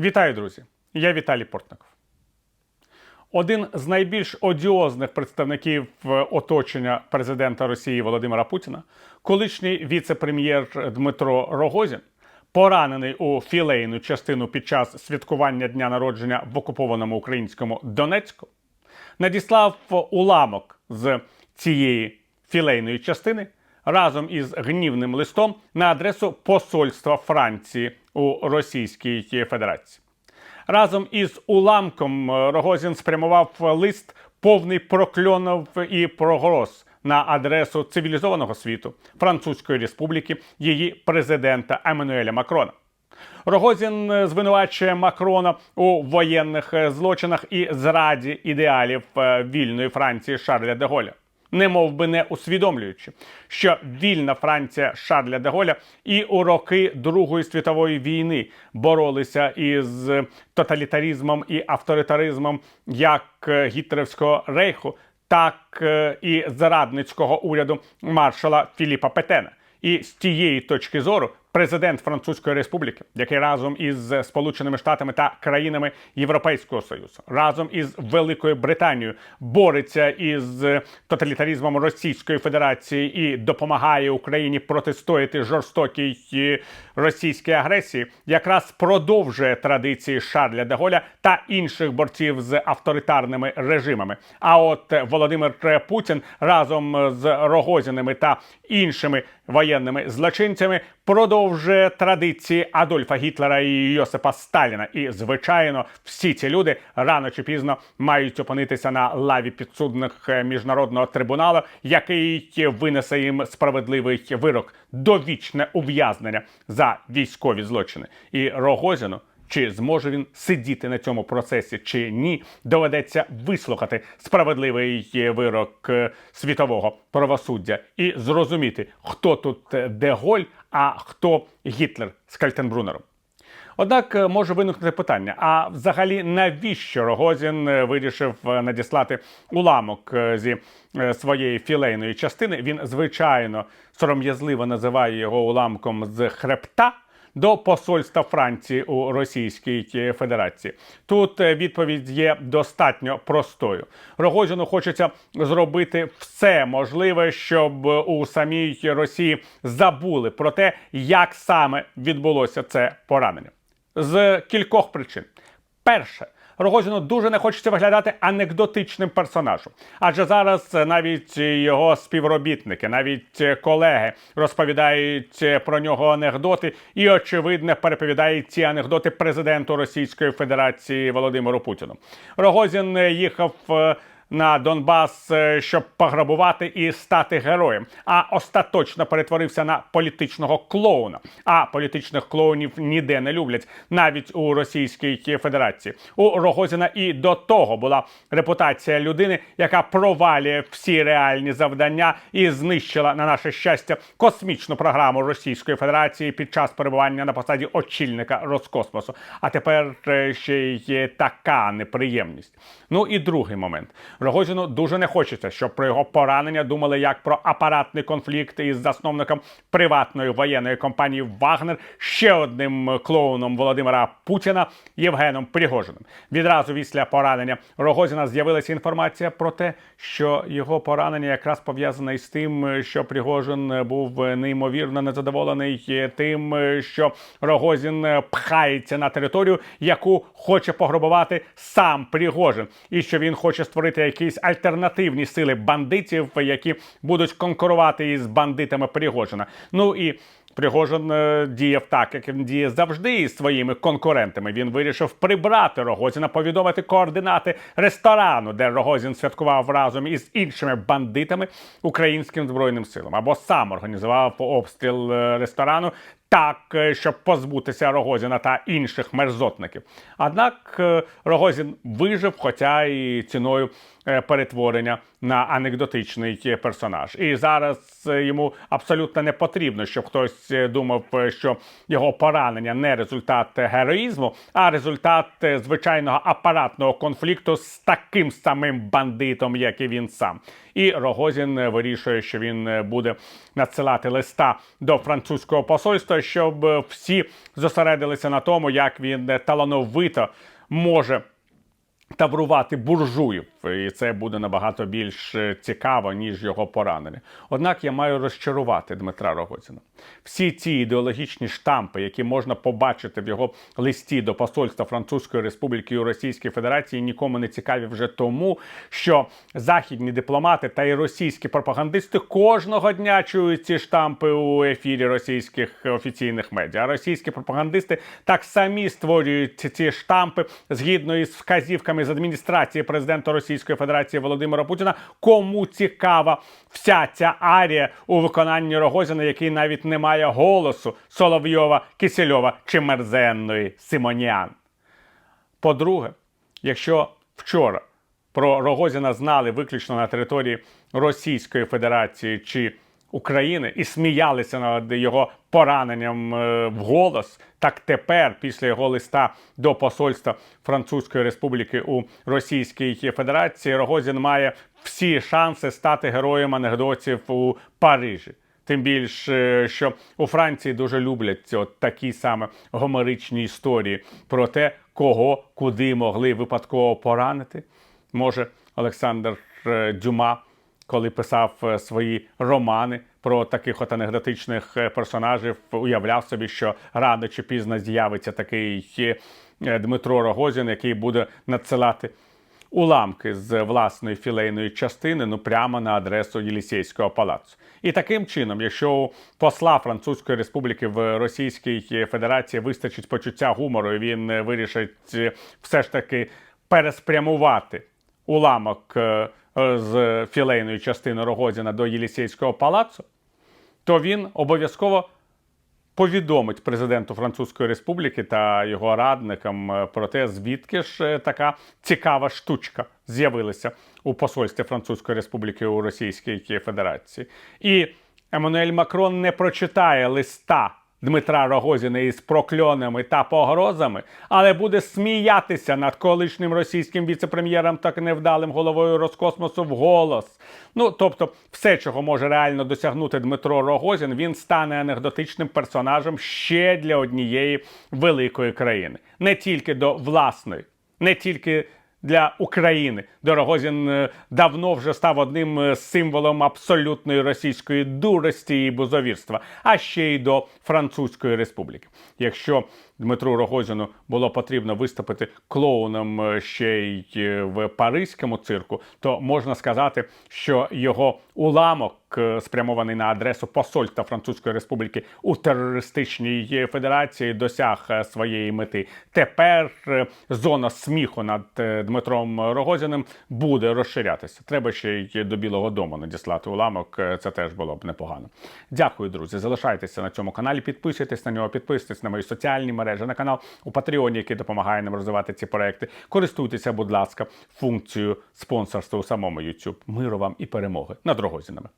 Вітаю, друзі! Я Віталій Портников. Один з найбільш одіозних представників е, оточення президента Росії Володимира Путіна, колишній віце-прем'єр Дмитро Рогозін, поранений у філейну частину під час святкування дня народження в окупованому українському Донецьку, надіслав уламок з цієї філейної частини разом із гнівним листом на адресу посольства Франції у Російській Федерації. Разом із уламком е, Рогозін спрямував лист повний прокльонів і прогроз на адресу цивілізованого світу Французької Республіки, її президента Еммануеля Макрона. Рогозін е, звинувачує Макрона у воєнних е, злочинах і зраді ідеалів вільної Франції Шарля де Голля. Не мов би не усвідомлюючи, що вільна Франція Шарля де Голля і у роки Другої світової війни боролися із тоталітаризмом і авторитаризмом як е, гітлерівського рейху, так е, і зрадницького уряду маршала Філіпа Петена. І з тієї точки зору президент Французької Республіки, який разом із Сполученими Штатами та країнами Європейського Союзу, разом із Великою Британією бореться із тоталітаризмом Російської Федерації і допомагає Україні протистояти жорстокій е, російській агресії, якраз продовжує традиції Шарля де Голля та інших борців з авторитарними режимами. А от Володимир Путін разом з Рогозіними та іншими воєнними злочинцями продовжує традиції Адольфа Гітлера і Йосипа Сталіна. І, звичайно, всі ці люди рано чи пізно мають опинитися на лаві підсудних е, міжнародного трибуналу, який винесе їм справедливий вирок довічне ув'язнення за військові злочини. І Рогозіну. Чи зможе він сидіти на цьому процесі, чи ні, доведеться вислухати справедливий вирок е, світового правосуддя і зрозуміти, хто тут е, Деголь, а хто Гітлер з Кальтенбрунером. Однак е, може виникнути питання: а взагалі навіщо Рогозін вирішив надіслати уламок зі своєї філейної частини? Він звичайно сором'язливо називає його уламком з хребта. До посольства Франції у Російській Федерації тут е, відповідь є достатньо простою. Рогозіну хочеться зробити все можливе, щоб у самій Росії забули про те, як саме відбулося це поранення з кількох причин. Перше. Рогозіну дуже не хочеться виглядати анекдотичним персонажем, адже зараз е, навіть його співробітники, навіть е, колеги розповідають е, про нього анекдоти і, очевидно, переповідають ці анекдоти президенту Російської Федерації Володимиру Путіну. Рогозін їхав. На Донбас, е, щоб пограбувати і стати героєм, а остаточно перетворився на політичного клоуна. А політичних клоунів ніде не люблять, навіть у Російській Федерації. У Рогозіна і до того була репутація людини, яка провалює всі реальні завдання і знищила на наше щастя космічну програму Російської Федерації під час перебування на посаді очільника Роскосмосу. А тепер е, ще й така неприємність. Ну і другий момент. Рогозіну дуже не хочеться, щоб про його поранення думали як про апаратний конфлікт із засновником приватної воєнної компанії Вагнер, ще одним клоуном Володимира Путіна Євгеном Пригожиним. Відразу після поранення Рогозіна з'явилася інформація про те, що його поранення якраз пов'язане із тим, що Пригожин був неймовірно незадоволений тим, що Рогозін пхається на територію, яку хоче пограбувати сам Пригожин, і що він хоче створити якісь альтернативні сили бандитів, які будуть конкурувати із бандитами Пригожина. Ну і Пригожин е, діяв так, як він діє завжди із своїми конкурентами. Він вирішив прибрати Рогозіна, повідомити координати ресторану, де Рогозін святкував разом із іншими бандитами українським збройним силам, або сам організував обстріл е, ресторану. Так, е, щоб позбутися Рогозіна та інших мерзотників. Однак е, Рогозін вижив, хоча і ціною е, перетворення на анекдотичний персонаж. І зараз йому абсолютно не потрібно, щоб хтось думав, що його поранення не результат героїзму, а результат звичайного апаратного конфлікту з таким самим бандитом, як і він сам. І Рогозін вирішує, що він буде надсилати листа до французького посольства, щоб е, всі зосередилися на тому, як він е, талановито може таврувати буржуїв, і це буде набагато більш е, цікаво, ніж його поранення. Однак я маю розчарувати Дмитра Рогозіна. Всі ці ідеологічні штампи, які можна побачити в його листі до посольства Французької Республіки у Російській Федерації, нікому не цікаві вже тому, що західні дипломати та і російські пропагандисти кожного дня чують ці штампи у ефірі російських офіційних медіа. А російські пропагандисти так самі створюють ці штампи згідно із вказівками з адміністрації президента Російської Федерації Володимира Путіна. Кому цікава вся ця арія у виконанні Рогозіна, який навіть не має голосу Соловйова, Кисельова чи мерзенної Симоніан. По-друге, якщо вчора про Рогозіна знали виключно на території Російської Федерації чи України і сміялися над його пораненням е, в голос, так тепер, після його листа до посольства Французької Республіки у Російській Федерації, Рогозін має всі шанси стати героєм анекдотів у Парижі. Тим більше, що у Франції дуже люблять от такі саме гомеричні історії про те, кого куди могли випадково поранити. Може, Олександр е, Дюма, коли писав е, свої романи про таких от анекдотичних е, персонажів, уявляв собі, що рано чи пізно з'явиться такий е, Дмитро Рогозін, який буде надсилати уламки з власної філейної частини ну прямо на адресу Єлісейського палацу. І таким чином, якщо посла Французької республіки в Російській Федерації вистачить почуття гумору, і він вирішить все ж таки переспрямувати уламок з філейної частини Рогозіна до Єлісейського палацу, то він обов'язково повідомить президенту Французької Республіки та його радникам е, про те, звідки ж е, така цікава штучка з'явилася у посольстві Французької Республіки у Російській Федерації. І Еммануель Макрон не прочитає листа. Дмитра Рогозіна із прокльонами та погрозами, але буде сміятися над колишнім російським віце-прем'єром та невдалим головою Роскосмосу вголос. Ну тобто, все, чого може реально досягнути Дмитро Рогозін, він стане анекдотичним персонажем ще для однієї великої країни, не тільки до власної, не тільки. Для України Дорогозін е, давно вже став одним е, символом абсолютної російської дурості і бузовірства, а ще й до Французької республіки. Якщо Дмитру Рогозіну було потрібно виступити клоуном е, ще й в паризькому цирку, то можна сказати, що його уламок, спрямований на адресу посольства Французької республіки у терористичній федерації, досяг е, своєї мети. Тепер е, зона сміху над е, Дмитром Рогозіним буде розширятися. Треба ще й до Білого Дому надіслати уламок. е, Це теж було б непогано. Дякую, друзі. Залишайтеся на цьому каналі, підписуйтесь на нього, підписуйтесь на мої соціальні мережі, на канал у Патреоні, який допомагає нам розвивати ці проекти. Користуйтеся, будь ласка, функцією спонсорства у самому YouTube. Миру вам і перемоги над Рогозінами.